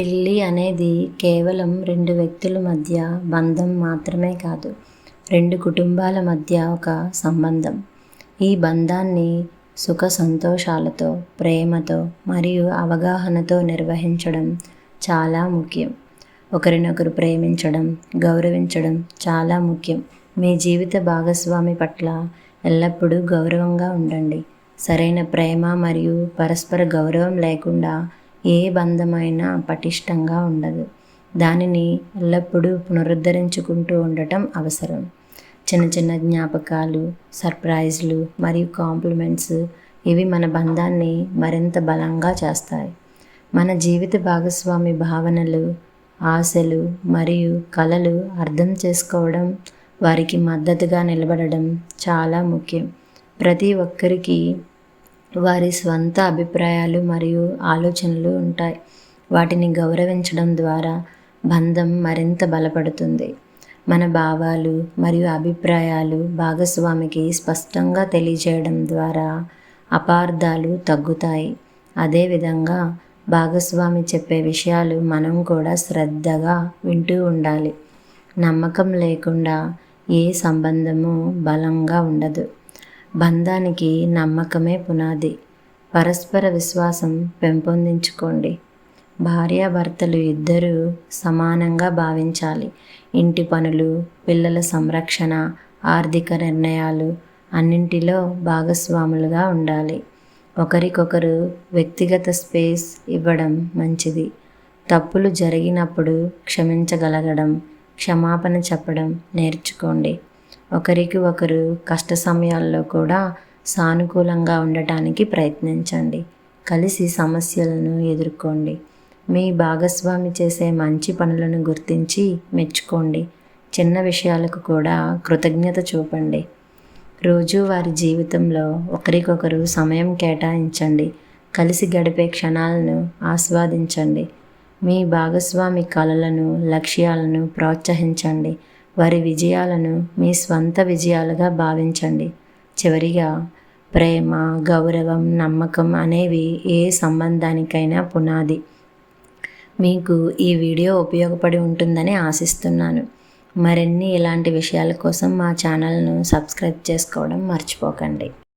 పెళ్ళి అనేది కేవలం రెండు వ్యక్తుల మధ్య బంధం మాత్రమే కాదు రెండు కుటుంబాల మధ్య ఒక సంబంధం. ఈ బంధాన్ని సుఖ సంతోషాలతో ప్రేమతో మరియు అవగాహనతో నిర్వహించడం చాలా ముఖ్యం. ఒకరినొకరు ప్రేమించడం గౌరవించడం చాలా ముఖ్యం. మీ జీవిత భాగస్వామి పట్ల ఎల్లప్పుడూ గౌరవంగా ఉండండి. సరైన ప్రేమ మరియు పరస్పర గౌరవం లేకుండా ఏ బంధమైనా పటిష్టంగా ఉండదు. దానిని ఎల్లప్పుడూ పునరుద్ధరించుకుంటూ ఉండటం అవసరం. చిన్న చిన్న జ్ఞాపకాలు సర్ప్రైజ్లు మరియు కాంప్లిమెంట్స్ ఇవి మన బంధాన్ని మరింత బలంగా చేస్తాయి. మన జీవిత భాగస్వామి భావనలు ఆశలు మరియు కళలు అర్థం చేసుకోవడం వారికి మద్దతుగా నిలబడడం చాలా ముఖ్యం. ప్రతి ఒక్కరికి వారి స్వంత అభిప్రాయాలు మరియు ఆలోచనలు ఉంటాయి. వాటిని గౌరవించడం ద్వారా బంధం మరింత బలపడుతుంది. మన భావాలు మరియు అభిప్రాయాలు భాగస్వామికి స్పష్టంగా తెలియజేయడం ద్వారా అపార్థాలు తగ్గుతాయి. అదేవిధంగా భాగస్వామి చెప్పే విషయాలు మనం కూడా శ్రద్ధగా వింటూ ఉండాలి. నమ్మకం లేకుండా ఏ సంబంధము బలంగా ఉండదు. బంధానికి నమ్మకమే పునాది. పరస్పర విశ్వాసం పెంపొందించుకోండి. భార్యాభర్తలు ఇద్దరూ సమానంగా భావించాలి. ఇంటి పనులు పిల్లల సంరక్షణ ఆర్థిక నిర్ణయాలు అన్నింటిలో భాగస్వాములుగా ఉండాలి. ఒకరికొకరు వ్యక్తిగత స్పేస్ ఇవ్వడం మంచిది. తప్పులు జరిగినప్పుడు క్షమించగలగడం క్షమాపణ చెప్పడం నేర్చుకోండి. ఒకరికి ఒకరు కష్ట సమయాల్లో కూడా సానుకూలంగా ఉండటానికి ప్రయత్నించండి. కలిసి సమస్యలను ఎదుర్కోండి. మీ భాగస్వామి చేసే మంచి పనులను గుర్తించి మెచ్చుకోండి. చిన్న విషయాలకు కూడా కృతజ్ఞత చూపండి. రోజువారి జీవితంలో ఒకరికొకరు సమయం కేటాయించండి. కలిసి గడిపే క్షణాలను ఆస్వాదించండి. మీ భాగస్వామి కళలను లక్ష్యాలను ప్రోత్సహించండి. వారి విజయాలను మీ స్వంత విజయాలుగా భావించండి. చివరిగా ప్రేమ గౌరవం నమ్మకం అనేవి ఏ సంబంధానికైనా పునాది. మీకు ఈ వీడియో ఉపయోగపడి ఉంటుందని ఆశిస్తున్నాను. మరిన్ని ఇలాంటి విషయాల కోసం మా ఛానల్ను సబ్స్క్రైబ్ చేసుకోవడం మర్చిపోకండి.